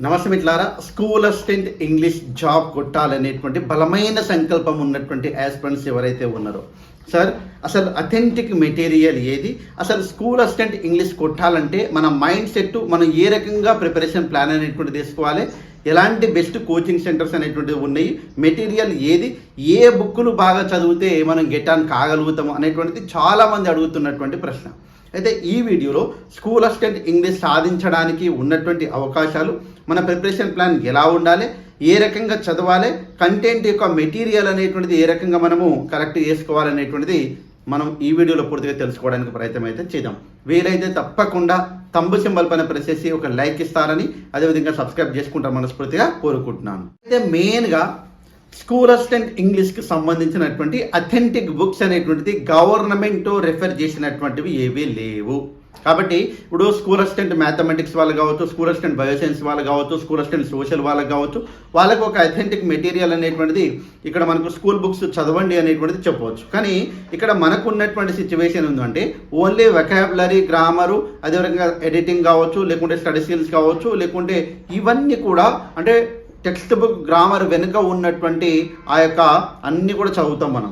నమస్తే మిట్లారా school assistant English job కొట్టాలనేటువంటి బలమైన సంకల్పం ఉన్నటువంటి యాస్పిరెంట్స్ ఎవరైతే ఉన్నారో సార్ అసలు అథెంటిక్ మెటీరియల్ ఏది? అసలు స్కూల్ అసిస్టెంట్ ఇంగ్లీష్ కొట్టాలంటే మన మైండ్ సెట్ మనం ఏ రకంగా ప్రిపరేషన్ ప్లాన్ అనేటువంటి తీసుకోవాలి ఎలాంటి బెస్ట్ కోచింగ్ సెంటర్స్ అనేటువంటివి ఉన్నాయి? మెటీరియల్ ఏది? ఏ బుక్కులు బాగా చదివితే మనం గెట్ ఆన్ కాగలుగుతాము అనేటువంటిది చాలామంది అడుగుతున్నటువంటి ప్రశ్న. అయితే ఈ వీడియోలో స్కూల్ అసిస్టెంట్ ఇంగ్లీష్ సాధించడానికి ఉన్నటువంటి అవకాశాలు మన ప్రిపరేషన్ ప్లాన్ ఎలా ఉండాలి ఏ రకంగా చదవాలి కంటెంట్ యొక్క మెటీరియల్ అనేటువంటిది ఏ రకంగా మనము కరెక్ట్ చేసుకోవాలనేటువంటిది మనం ఈ వీడియోలో పూర్తిగా తెలుసుకోవడానికి ప్రయత్నం అయితే చేద్దాం. వీలైతే తప్పకుండా తంబు సింబల్ పైన ప్రెస్ చేసి ఒక లైక్ ఇస్తారని అదేవిధంగా సబ్స్క్రైబ్ చేసుకుంటారు మనస్ఫూర్తిగా కోరుకుంటున్నాను. అయితే మెయిన్గా స్కూల్ అసిస్టెంట్ ఇంగ్లీష్కి సంబంధించినటువంటి అథెంటిక్ బుక్స్ అనేటువంటిది గవర్నమెంట్ రెఫర్ చేసినటువంటివి ఏవీ లేవు. కాబట్టి ఇప్పుడు స్కూల్ అసిస్టెంట్ మ్యాథమెటిక్స్ వాళ్ళు కావచ్చు స్కూల్ అసిస్టెంట్ బయోసైన్స్ వాళ్ళు కావచ్చు స్కూల్ అసిస్టెంట్ సోషల్ వాళ్ళకి కావచ్చు వాళ్ళకి ఒక అథెంటిక్ మెటీరియల్ అనేటువంటిది ఇక్కడ మనకు స్కూల్ బుక్స్ చదవండి అనేటువంటిది చెప్పవచ్చు. కానీ ఇక్కడ మనకు ఉన్నటువంటి సిచ్యువేషన్ ఉందంటే ఓన్లీ వెకాబులరీ గ్రామరు అదేవిధంగా ఎడిటింగ్ కావచ్చు లేకుంటే స్టడీ స్కిల్స్ కావచ్చు లేకుంటే ఇవన్నీ కూడా అంటే టెక్స్ట్ బుక్ గ్రామర్ వెనుక ఉన్నటువంటి ఆ యొక్క అన్నీ కూడా చదువుతాం మనం.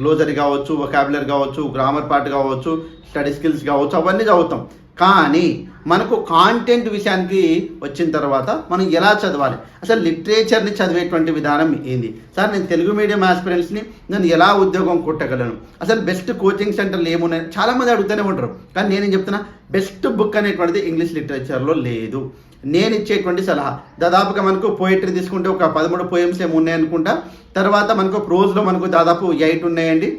గ్లోజరీ కావచ్చు వొకాబులర్ కావచ్చు గ్రామర్ పార్ట్ కావచ్చు స్టడీ స్కిల్స్ కావచ్చు అవన్నీ చదువుతాం. కానీ మనకు కాంటెంట్ విషయానికి వచ్చిన తర్వాత మనం ఎలా చదవాలి? అసలు లిటరేచర్ని చదివేటువంటి విధానం ఏంది? సార్ నేను తెలుగు మీడియం ఆస్పిరెంట్స్ని నేను ఎలా ఉద్యోగం కొట్టగలను? అసలు బెస్ట్ కోచింగ్ సెంటర్లు ఏమున్నాయి చాలామంది అడుగుతూనే ఉంటారు. కానీ నేనేం చెప్తున్నా? బెస్ట్ బుక్ అనేటువంటిది ఇంగ్లీష్ లిటరేచర్లో లేదు. నేను ఇచ్చేటువంటి సలహా. దాదాపుగా మనకు పోయిటరీ తీసుకుంటే ఒక పదమూడు పోయమ్స్ ఏమి ఉన్నాయనుకుంటా. తర్వాత మనకు ప్రోజ్లో మనకు దాదాపు ఎయిట్ ఉన్నాయండి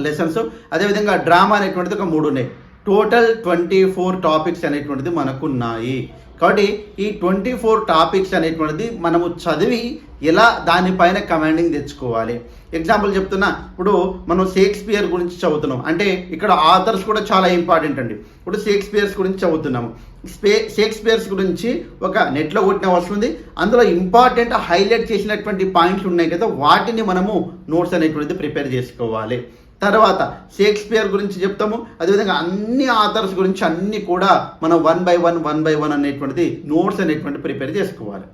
లెసన్స్ అదేవిధంగా డ్రామా అనేటువంటిది ఒక మూడు ఉన్నాయి. టోటల్ ట్వంటీ ఫోర్ టాపిక్స్ అనేటువంటిది మనకు ఉన్నాయి. కాబట్టి ఈ ట్వంటీ ఫోర్ టాపిక్స్ అనేటువంటిది మనము చదివి ఎలా దానిపైన కమాండింగ్ తెచ్చుకోవాలి. ఎగ్జాంపుల్ చెప్తున్నా. ఇప్పుడు మనం షేక్స్పియర్ గురించి చదువుతున్నాం. అంటే ఇక్కడ ఆథర్స్ కూడా చాలా ఇంపార్టెంట్ అండి. ఇప్పుడు షేక్స్పియర్స్ గురించి చదువుతున్నాము. స్పే షేక్స్పియర్స్ గురించి ఒక నెట్లో కొట్టిన వస్తుంది అందులో ఇంపార్టెంట్ హైలైట్ చేసినటువంటి పాయింట్స్ ఉన్నాయి కదా వాటిని మనము నోట్స్ అనేటువంటిది ప్రిపేర్ చేసుకోవాలి. తర్వాత షేక్స్పియర్ గురించి చెప్తాము. అదేవిధంగా అన్ని ఆథర్స్ గురించి అన్నీ కూడా మనం one by one one by one అనేటువంటిది నోట్స్ అనేటువంటి ప్రిపేర్ చేసుకోవాలి.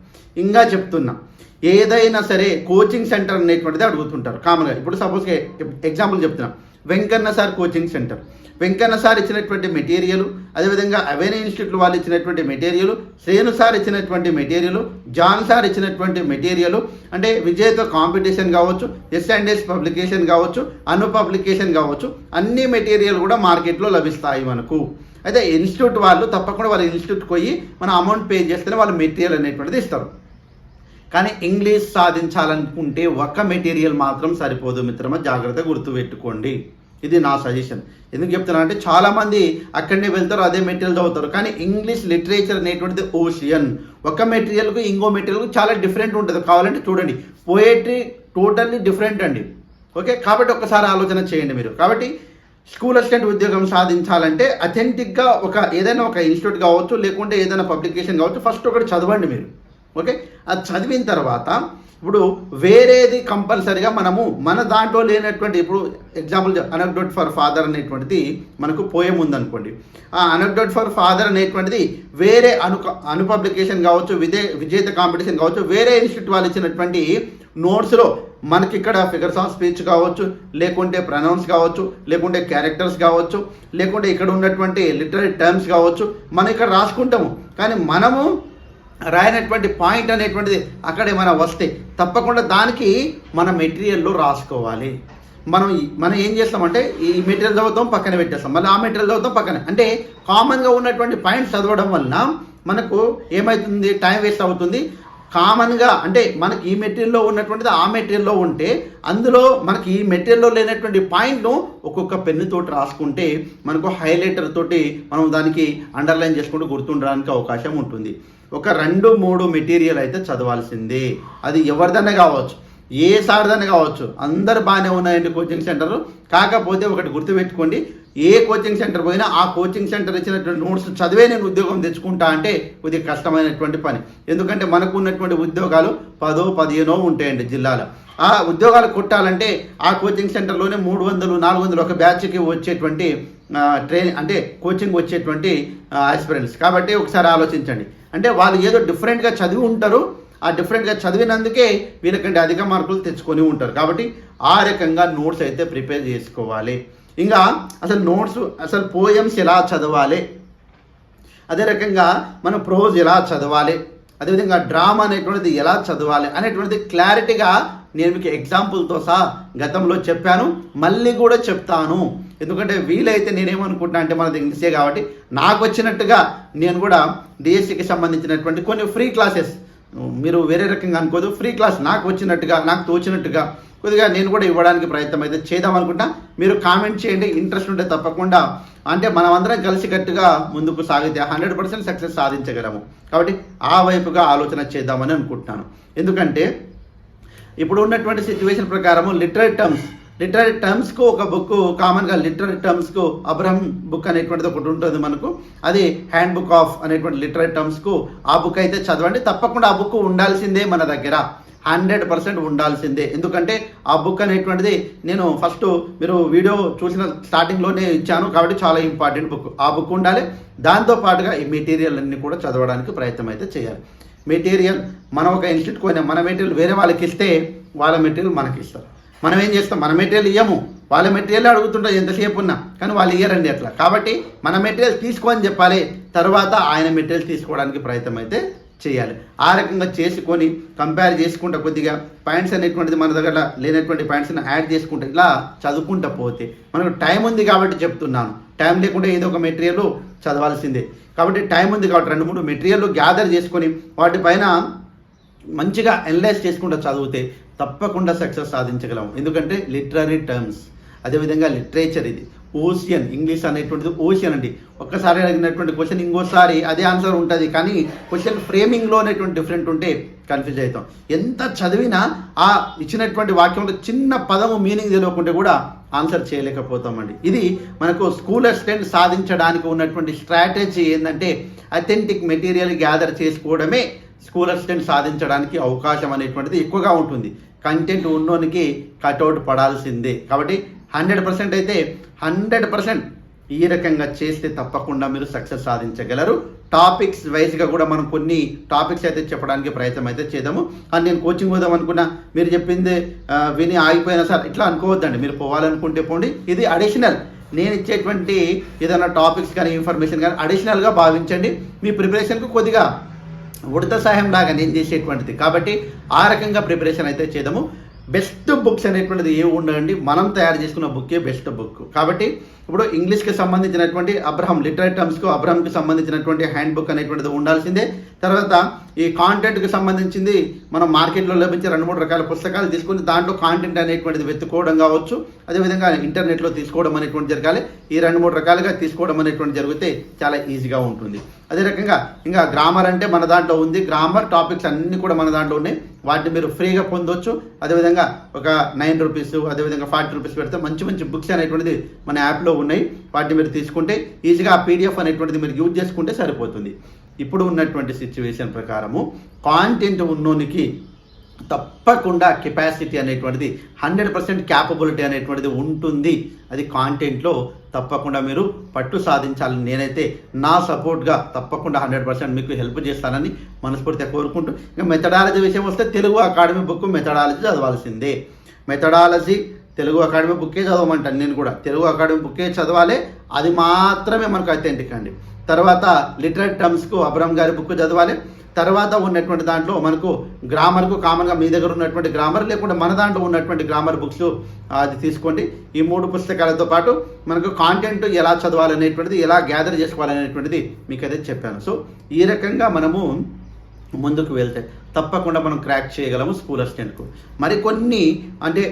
ఇంకా చెప్తున్నా ఏదైనా సరే కోచింగ్ సెంటర్ అనేటువంటిది అడుగుతుంటారు. కామన్గా ఇప్పుడు సపోజ్ ఎగ్జాంపుల్ చెప్తున్నా. Venkanna sir coaching centre. Venkanna sir ఇచ్చినటువంటి మెటీరియల్ అదేవిధంగా అవేనే ఇన్స్టిట్యూట్ వాళ్ళు ఇచ్చినటువంటి మెటీరియల్ శ్రేణు సార్ ఇచ్చినటువంటి మెటీరియల్ జాన్ సార్ ఇచ్చినటువంటి మెటీరియల్ అంటే విజేత కాంపిటీషన్ కావచ్చు ఎస్ అండ్ ఎస్ పబ్లికేషన్ కావచ్చు అను పబ్లికేషన్ కావచ్చు అన్ని మెటీరియల్ కూడా మార్కెట్లో లభిస్తాయి మనకు. అయితే ఇన్స్టిట్యూట్ వాళ్ళు తప్పకుండా వాళ్ళ ఇన్స్టిట్యూట్కి పోయి మన అమౌంట్ పే చేస్తేనే వాళ్ళు మెటీరియల్ అనేటువంటిది ఇస్తారు. కానీ ఇంగ్లీష్ సాధించాలనుకుంటే ఒక్క మెటీరియల్ మాత్రం సరిపోదు మిత్రమా జాగ్రత్త గుర్తుపెట్టుకోండి. ఇది నా సజెషన్ ఎందుకు చెప్తున్నా అంటే చాలామంది అక్కడనే వెళ్తారు అదే మెటీరియల్ చదువుతారు. కానీ ఇంగ్లీష్ లిటరేచర్ అనేటువంటిది ఓషియన్ ఒక మెటీరియల్కు ఇంకో మెటీరియల్కు చాలా డిఫరెంట్ ఉంటుంది. కావాలంటే చూడండి పోయేట్రీ టోటల్లీ డిఫరెంట్ అండి. ఓకే? కాబట్టి ఒకసారి ఆలోచన చేయండి మీరు. కాబట్టి స్కూల్ అసిస్టెంట్ ఉద్యోగం సాధించాలంటే అథెంటిక్గా ఒక ఏదైనా ఒక ఇన్స్టిట్యూట్ కావచ్చు లేకుంటే ఏదైనా పబ్లికేషన్ కావచ్చు ఫస్ట్ ఒకటి చదవండి మీరు. ఓకే? అది చదివిన తర్వాత ఇప్పుడు వేరేది కంపల్సరిగా మనము మన దాంట్లో లేనటువంటి ఇప్పుడు ఎగ్జాంపుల్ అనక్డోట్ ఫర్ ఫాదర్ అనేటువంటిది మనకు పోయం ఉందనుకోండి ఆ అనక్డోట్ ఫర్ ఫాదర్ అనేటువంటిది వేరే అను అను పబ్లికేషన్ కావచ్చు విదే విజేత కాంపిటీషన్ కావచ్చు వేరే ఇన్స్టిట్యూట్ వాళ్ళు ఇచ్చినటువంటి నోట్స్లో మనకి ఇక్కడ ఫిగర్స్ ఆఫ్ స్పీచ్ కావచ్చు లేకుంటే ప్రనౌన్స్ కావచ్చు లేకుంటే క్యారెక్టర్స్ కావచ్చు లేకుంటే ఇక్కడ ఉన్నటువంటి లిటరీ టర్మ్స్ కావచ్చు మనం ఇక్కడ రాసుకుంటాము. కానీ మనము రాయనటువంటి పాయింట్ అనేటువంటిది అక్కడ ఏమైనా వస్తే. తప్పకుండా దానికి మన మెటీరియల్లో రాసుకోవాలి. మనం మనం ఏం చేస్తామంటే ఈ మెటీరియల్ చదువుతాం పక్కన పెట్టేస్తాం. మళ్ళీ ఆ మెటీరియల్ చదువుతాం పక్కన. అంటే కామన్గా ఉన్నటువంటి పాయింట్స్ చదవడం వలన మనకు ఏమవుతుంది టైం వేస్ట్ అవుతుంది. కామన్గా అంటే మనకి ఈ మెటీరియల్లో ఉన్నటువంటిది ఆ మెటీరియల్లో ఉంటే అందులో మనకి ఈ మెటీరియల్లో లేనటువంటి పాయింట్ను ఒక్కొక్క పెన్నుతోటి రాసుకుంటే మనకు హైలైటర్ తోటి మనం దానికి అండర్లైన్ చేసుకుంటూ గుర్తుండడానికి అవకాశం ఉంటుంది. ఒక రెండు మూడు మెటీరియల్ అయితే చదవాల్సిందే. అది ఎవరిదన్నా కావచ్చు. ఏ సార్దన్నా కావచ్చు అందరు బాగానే ఉన్నాయండి కోచింగ్ సెంటర్ కాకపోతే ఒకటి గుర్తుపెట్టుకోండి ఏ కోచింగ్ సెంటర్ పోయినా ఆ కోచింగ్ సెంటర్ ఇచ్చినటువంటి నోట్స్ చదివే నేను ఉద్యోగం తెచ్చుకుంటా అంటే కొద్దిగా కష్టమైనటువంటి పని. ఎందుకంటే మనకు ఉన్నటువంటి ఉద్యోగాలు పదో పదిహేనో ఉంటాయండి జిల్లాలో. ఆ ఉద్యోగాలు కొట్టాలంటే ఆ కోచింగ్ సెంటర్లోనే మూడు వందలు నాలుగు వందలు ఒక బ్యాచ్కి వచ్చేటువంటి ట్రైనింగ్ అంటే కోచింగ్ వచ్చేటువంటి ఆస్పిరెంట్స్ కాబట్టి ఒకసారి ఆలోచించండి. అంటే వాళ్ళు ఏదో డిఫరెంట్గా చదివి ఉంటారు ఆ డిఫరెంట్గా చదివినందుకే వీళ్ళకంటే అధిక మార్కులు తెచ్చుకొని ఉంటారు. కాబట్టి ఆ రకంగా నోట్స్ అయితే ప్రిపేర్ చేసుకోవాలి. ఇంకా అసలు నోట్స్ అసలు పోయమ్స్ ఎలా చదవాలి? అదే రకంగా మనం ప్రోజ్ ఎలా చదవాలి? అదేవిధంగా డ్రామా అనేటువంటిది ఎలా చదవాలి? అనేటువంటిది క్లారిటీగా నేను మీకు ఎగ్జాంపుల్తో సహా గతంలో చెప్పాను. మళ్ళీ కూడా చెప్తాను. ఎందుకంటే వీలైతే నేనేమనుకుంటున్నా అంటే మనది ఇంగ్లీషే కాబట్టి నాకు వచ్చినట్టుగా నేను కూడా డిఎస్సికి సంబంధించినటువంటి కొన్ని ఫ్రీ క్లాసెస్ మీరు వేరే రకంగా అనుకోదు. ఫ్రీ క్లాస్ నాకు వచ్చినట్టుగా నాకు తోచినట్టుగా. కొద్దిగా నేను కూడా ఇవ్వడానికి ప్రయత్నం అయితే చేద్దాం అనుకుంటా మీరు కామెంట్ చేయండి ఇంట్రెస్ట్ ఉంటే తప్పకుండా. అంటే మనం అందరం కలిసికట్టుగా ముందుకు సాగితే హండ్రెడ్ పర్సెంట్ సక్సెస్ సాధించగలము. కాబట్టి ఆ వైపుగా ఆలోచన చేద్దామని అనుకుంటున్నాను. ఎందుకంటే ఇప్పుడు ఉన్నటువంటి సిచ్యువేషన్ ప్రకారము లిటరీ టర్మ్స్ లిటరీ టర్మ్స్కు ఒక బుక్ కామన్గా లిటరీ టర్మ్స్కు అబ్రహం బుక్ అనేటువంటిది ఒకటి ఉంటుంది మనకు. అది హ్యాండ్ బుక్ ఆఫ్ అనేటువంటి లిటరీ టర్మ్స్కు ఆ బుక్ అయితే చదవండి. తప్పకుండా ఆ బుక్ ఉండాల్సిందే మన దగ్గర. హండ్రెడ్ పర్సెంట్ ఉండాల్సిందే. ఎందుకంటే ఆ బుక్ అనేటువంటిది నేను ఫస్ట్ మీరు వీడియో చూసిన స్టార్టింగ్లోనే ఇచ్చాను కాబట్టి చాలా ఇంపార్టెంట్ బుక్ ఆ బుక్ ఉండాలి. దాంతో పాటుగా ఈ మెటీరియల్ అన్ని కూడా చదవడానికి ప్రయత్నం అయితే చేయాలి. మెటీరియల్ మనం ఒక ఇన్స్టిట్యూట్ పోయినా మన మెటీరియల్ వేరే వాళ్ళకి ఇస్తే వాళ్ళ మెటీరియల్ మనకి ఇస్తారు. మనం ఏం చేస్తాం? మన మెటీరియల్ ఇయ్యము. వాళ్ళ మెటీరియల్ అడుగుతుంటారు ఎంతసేపు ఉన్నా కానీ వాళ్ళు ఇయ్యరండి అట్లా. కాబట్టి మన మెటీరియల్ తీసుకోని చెప్పాలి. తర్వాత ఆయన మెటీరియల్ తీసుకోవడానికి ప్రయత్నం అయితే చేయాలి. ఆ రకంగా చేసుకొని కంపేర్ చేసుకుంటా కొద్దిగా. పాయింట్స్ అనేటువంటిది మన దగ్గర లేనటువంటి పాయింట్స్ని యాడ్ చేసుకుంటా ఇలా చదువుకుంటా పోతే. మనకు టైం ఉంది కాబట్టి చెప్తున్నాను. టైం లేకుంటే ఏదో ఒక మెటీరియల్ చదవాల్సిందే. కాబట్టి టైం ఉంది కాబట్టి రెండు మూడు మెటీరియల్ గ్యాదర్ చేసుకొని వాటిపైన మంచిగా అనలైజ్ చేసుకుంటూ చదివితే తప్పకుండా సక్సెస్ సాధించగలం. ఎందుకంటే లిటరరీ టర్మ్స్ అదేవిధంగా లిటరేచర్ ఇది. ఓషియన్ ఇంగ్లీష్ అనేటువంటిది ఓషియన్ అండి. ఒక్కసారి అడిగినటువంటి క్వశ్చన్ ఇంకోసారి అదే ఆన్సర్ ఉంటుంది. కానీ క్వశ్చన్ ఫ్రేమింగ్లో అనేటువంటి డిఫరెంట్ ఉంటే కన్ఫ్యూజ్ అవుతాం. ఎంత చదివినా ఆ ఇచ్చినటువంటి వాక్యంలో చిన్న పదము మీనింగ్ తెలియకుంటే కూడా ఆన్సర్ చేయలేకపోతామండి. ఇది మనకు స్కూల్ అసిస్టెంట్ సాధించడానికి ఉన్నటువంటి స్ట్రాటజీ ఏంటంటే అథెంటిక్ మెటీరియల్ గ్యాదర్ చేసుకోవడమే స్కూల్ అసిస్టెంట్ సాధించడానికి అవకాశం అనేటువంటిది ఎక్కువగా ఉంటుంది. కంటెంట్ ఉన్నోనికి కట్అవుట్ పడాల్సిందే. కాబట్టి హండ్రెడ్ పర్సెంట్ అయితే హండ్రెడ్ పర్సెంట్ ఈ రకంగా చేస్తే తప్పకుండా మీరు సక్సెస్ సాధించగలరు. టాపిక్స్ వైజ్గా కూడా మనం కొన్ని టాపిక్స్ అయితే చెప్పడానికి ప్రయత్నం అయితే చేద్దాము. అని నేను కోచింగ్ పోదాం అనుకున్నా మీరు చెప్పింది విని ఆగిపోయినా సార్ ఇట్లా అనుకోవద్దండి. మీరు పోవాలనుకుంటే పోండి. ఇది అడిషనల్ నేను ఇచ్చేటువంటి ఏదైనా టాపిక్స్ కానీ ఇన్ఫర్మేషన్ కానీ అడిషనల్గా భావించండి. మీ ప్రిపరేషన్కు కొద్దిగా ఉడత సహాయం లాగా నేను చేసేటువంటిది. కాబట్టి ఆ రకంగా ప్రిపరేషన్ అయితే చేద్దాము. బెస్ట్ బుక్స్ అనేటువంటిది ఏ ఉండండి మనం తయారు చేసుకున్న బుక్కే బెస్ట్ బుక్ కాబట్టి ఇప్పుడు ఇంగ్లీష్కి సంబంధించినటువంటి అబ్రహం లిటరీ టర్మ్స్కు అబ్రహంకి సంబంధించినటువంటి హ్యాండ్ బుక్ అనేటువంటిది ఉండాల్సిందే. తర్వాత ఈ కాంటెంట్కి సంబంధించింది మనం మార్కెట్లో లభించే రెండు మూడు రకాల పుస్తకాలు తీసుకుని దాంట్లో కాంటెంట్ అనేటువంటిది వెతుక్కోవడం కావచ్చు అదేవిధంగా ఇంటర్నెట్లో తీసుకోవడం అనేటువంటి జరగాలి. ఈ రెండు మూడు రకాలుగా తీసుకోవడం అనేటువంటి జరిగితే చాలా ఈజీగా ఉంటుంది. అదే రకంగా ఇంకా గ్రామర్ అంటే మన దాంట్లో ఉంది. గ్రామర్ టాపిక్స్ అన్నీ కూడా మన దాంట్లో ఉన్నాయి. వాటిని మీరు ఫ్రీగా పొందొచ్చు. అదేవిధంగా ఒక నైన్ రూపీస్ అదేవిధంగా ఫార్టీ రూపీస్ పెడితే మంచి మంచి బుక్స్ అనేటువంటిది మన యాప్లో ఉన్నాయి. వాటిని మీరు తీసుకుంటే ఈజీగా ఆ పీడిఎఫ్ అనేటువంటిది మీరు యూజ్ చేసుకుంటే సరిపోతుంది. ఇప్పుడు ఉన్నటువంటి సిచ్యువేషన్ ప్రకారము కాంటెంట్ ఉన్నోనికి తప్పకుండా కెపాసిటీ అనేటువంటిది హండ్రెడ్ పర్సెంట్ క్యాపబిలిటీ అనేటువంటిది ఉంటుంది. అది కాంటెంట్లో తప్పకుండా మీరు పట్టు సాధించాలని నేనైతే నా సపోర్ట్గా తప్పకుండా హండ్రెడ్ పర్సెంట్ మీకు హెల్ప్ చేస్తానని మనస్ఫూర్తిగా కోరుకుంటూ ఇంకా మెథడాలజీ విషయం వస్తే తెలుగు అకాడమీ బుక్ మెథడాలజీ చదవాల్సిందే. మెథడాలజీ తెలుగు అకాడమీ బుక్కే చదవమంటాను నేను కూడా. తెలుగు అకాడమీ బుక్కే చదవాలి అది మాత్రమే మనకు అయితే అండి. తర్వాత లిటరేట్ టర్మ్స్కు అబ్రహం గారి బుక్ చదవాలి. తర్వాత ఉన్నటువంటి దాంట్లో మనకు గ్రామర్కు కామన్గా మీ దగ్గర ఉన్నటువంటి గ్రామర్ లేకుంటే మన దాంట్లో ఉన్నటువంటి గ్రామర్ బుక్స్ అది తీసుకోండి. ఈ మూడు పుస్తకాలతో పాటు మనకు కాంటెంట్ ఎలా చదవాలనేటువంటిది ఎలా గ్యాదర్ చేసుకోవాలనేటువంటిది మీకు అయితే చెప్పాను. సో ఈ రకంగా మనము ముందుకు వెళ్తే తప్పకుండా మనం క్రాక్ చేయగలము స్కూల్ అసిస్టెంట్కు మరికొన్ని అంటే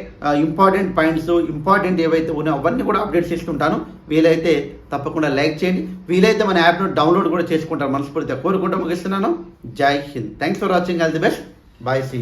ఇంపార్టెంట్ పాయింట్స్ ఇంపార్టెంట్ ఏవైతే ఉన్నాయో అవన్నీ కూడా అప్డేట్ చేసుకుంటాను వీలైతే తప్పకుండా లైక్ చేయండి. వీలైతే మన యాప్ను డౌన్లోడ్ కూడా చేసుకుంటారు. మనస్ఫూర్తిగా కోరుకుంటూ ముగిస్తున్నాను. జై Hind. Thanks for watching all the best bye see